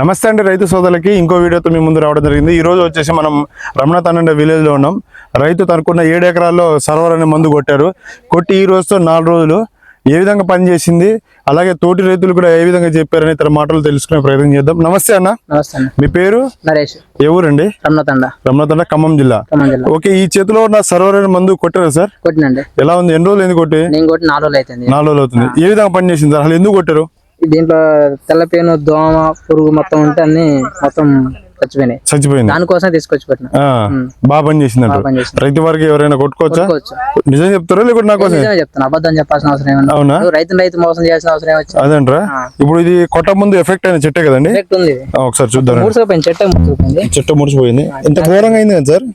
నమస్తే అండి రైతు సోదరులకి. ఇంకో వీడియోతో మీ ముందు రావడం జరిగింది. ఈ రోజు వచ్చేసి మనం రమణ తండ విలేజ్లో ఉన్నాం. రైతు తనకున్న ఏడు ఎకరాల్లో సర్వర్ అనే మందు కొట్టారు. కొట్టి ఈ రోజుతో నాలుగు రోజులు ఏ విధంగా పనిచేసింది అలాగే తోటి రైతులు కూడా ఏ విధంగా చెప్పారని తన మాటలు తెలుసుకునే ప్రయత్నం చేద్దాం. నమస్తే అన్న. నమస్తే మీ పేరు? నరేష్. ఏ ఊరండి? రమణతండ రమణ తండ ఖమ్మం జిల్లా. ఓకే ఈ చేతిలో ఉన్న సర్వర్ అనే మందు కొట్టారా సార్? కొట్టినండి. ఎలా ఉంది? ఎన్ని రోజులు ఎందుకు కొట్టి? నేను కొట్టి నాలుగు రోజులు అవుతుంది. నాలుగు రోజులు అవుతుంది. ఏ విధంగా పనిచేసింది సార్ అసలు ఎందుకు కొట్టారు? దీంట్లో తెల్లపేను దోమ పురుగు మొత్తం ఉంటే అన్ని మొత్తం చచ్చిపోయినాయి. చచ్చిపోయింది. దానికోసం తీసుకొచ్చి పెట్టిన. బాగా పని చేసింది. రైతు వారికి ఎవరైనా కొట్టుకోవచ్చా. నిజం చెప్తారా లేకుంటే నా కోసం చెప్తాను అబద్ధం చెప్పాల్సిన అవసరం ఏమన్నా అవునా? రైతుని రైతు మోసం చేయాల్సిన అవసరం ఏమొచ్చింది అదేంట్రా. ఇప్పుడు ఇది కొట్ట ముందు ఎఫెక్ట్ అయిన చెట్టే కదండి? ఎఫెక్ట్ ఉంది. ఒకసారి చూద్దాం. మూడుసుకుపోయింది చెట్టు మూడుసుకుపోయింది చెట్టు ముడిచిపోయింది ఎంత ఘోరంగా అయింది కదా సార్?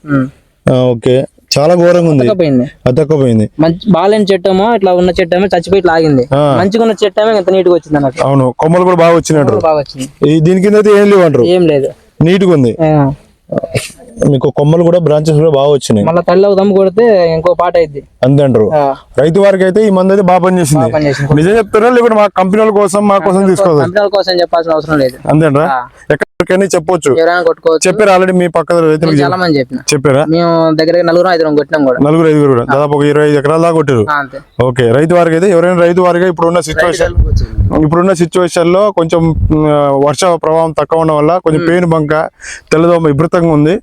ఓకే. చాలా ఘోరంగా ఉంది. పోయింది అతక్కపోయింది మంచి బాగాలేని చెట్టు ఏమో ఇట్లా ఉన్న చెట్టు ఏమో చచ్చిపోయి ఆ. మంచిగా ఉన్న చెట్టు ఏమో ఇంత నీట్గా వచ్చింది అన్నట్టు. అవును కొమ్మలు కూడా బాగా వచ్చినట్టు. బాగా వచ్చింది. ఈ దీని కింద అయితే ఏం లేవు అంటారు ఏం లేదు. నీట్గా ఉంది. ఆ. మీకు కొమ్మలు కూడా బ్రాంచెస్ కూడా బాగా వచ్చినాయి. మళ్ళా తల్లి దమ్ము కొడితే ఇంకో పాట అయింది అంతే అంటారు రైతు వారికి అయితే ఈ మంది అయితే బాగా పనిచేసింది. పని చేసింది నిజం చెప్తారా? లేకుంటే మా కంపెనీల కోసం మా కోసం తీసుకోవాలి కంపెనీల కోసం చెప్పాల్సిన అవసరం లేదు. అంతేంట్రా? ఎక్కడికైనా చెప్పొచ్చు. చెప్పారు ఆల్రెడీ మీ పక్క రైతులకు చాలా మంది చెప్పిన. చెప్పారా? మేము దగ్గర నలుగురు ఐదుగురం కొట్టినాం కూడా. నలుగురు ఐదుగురు కూడా. దాదాపు ఒక ఇరవై ఎకరాల దాకా కొట్టారు ఓకే. రైతు వారికి అయితే ఎవరైనా రైతు వారికి ఇప్పుడున్న సిచ్యువేషన్ ఇప్పుడున్న సిచ్యువేషన్లో కొంచెం వర్ష ప్రభావం తక్కువ ఉండడం వల్ల కొంచెం పేను బంక తెల్లదోమ విపరీతంగా ఉంది.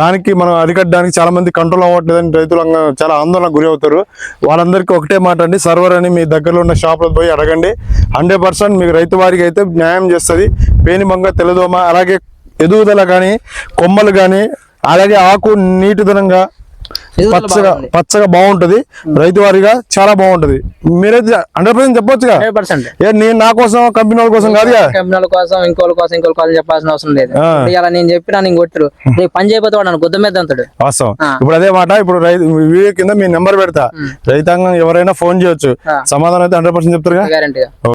దానికి మనం అరికట్టడానికి చాలా మంది కంట్రోల్ అవ్వట్లేదని రైతులు చాలా ఆందోళనకు గురి అవుతారు. వాళ్ళందరికీ ఒకటే మాట అండి సర్వర్ అని మీ దగ్గరలో ఉన్న షాప్లో పోయి అడగండి. హండ్రెడ్ పర్సెంట్ మీకు రైతు వారికి అయితే న్యాయం చేస్తుంది. పేను బంక తెల్లదోమ అలాగే ఎదుగుదల కానీ కొమ్మలు కానీ అలాగే ఆకు నీటిదనంగా పచ్చగా. పచ్చగా బాగుంటది. రైతు వారిగా చాలా బాగుంటది. మీరైతే హండ్రెడ్ పర్సెంట్ చెప్పొచ్చుగా? నేను నా కోసం కంపెనీ వాళ్ళ కోసం కాదుగా? కంపెనీల కోసం ఇంకోళ్ళ కోసం ఇంకోళ్ళ కోసం చెప్పాల్సిన అవసరం లేదు. ఇలా నేను చెప్పినా నేను కొట్టరు. నీకు పని చేయకపోతే వాడు నన్ను గుద్ద మీద అంతాడు వాస్తవం. ఇప్పుడు అదే మాట ఇప్పుడు రైతు వీడియో కింద మీ నెంబర్ పెడతా. రైతాంగం ఎవరైనా ఫోన్ చేయొచ్చు. సమాధానం అయితే హండ్రెడ్ పర్సెంట్ గ్యారంటీగా.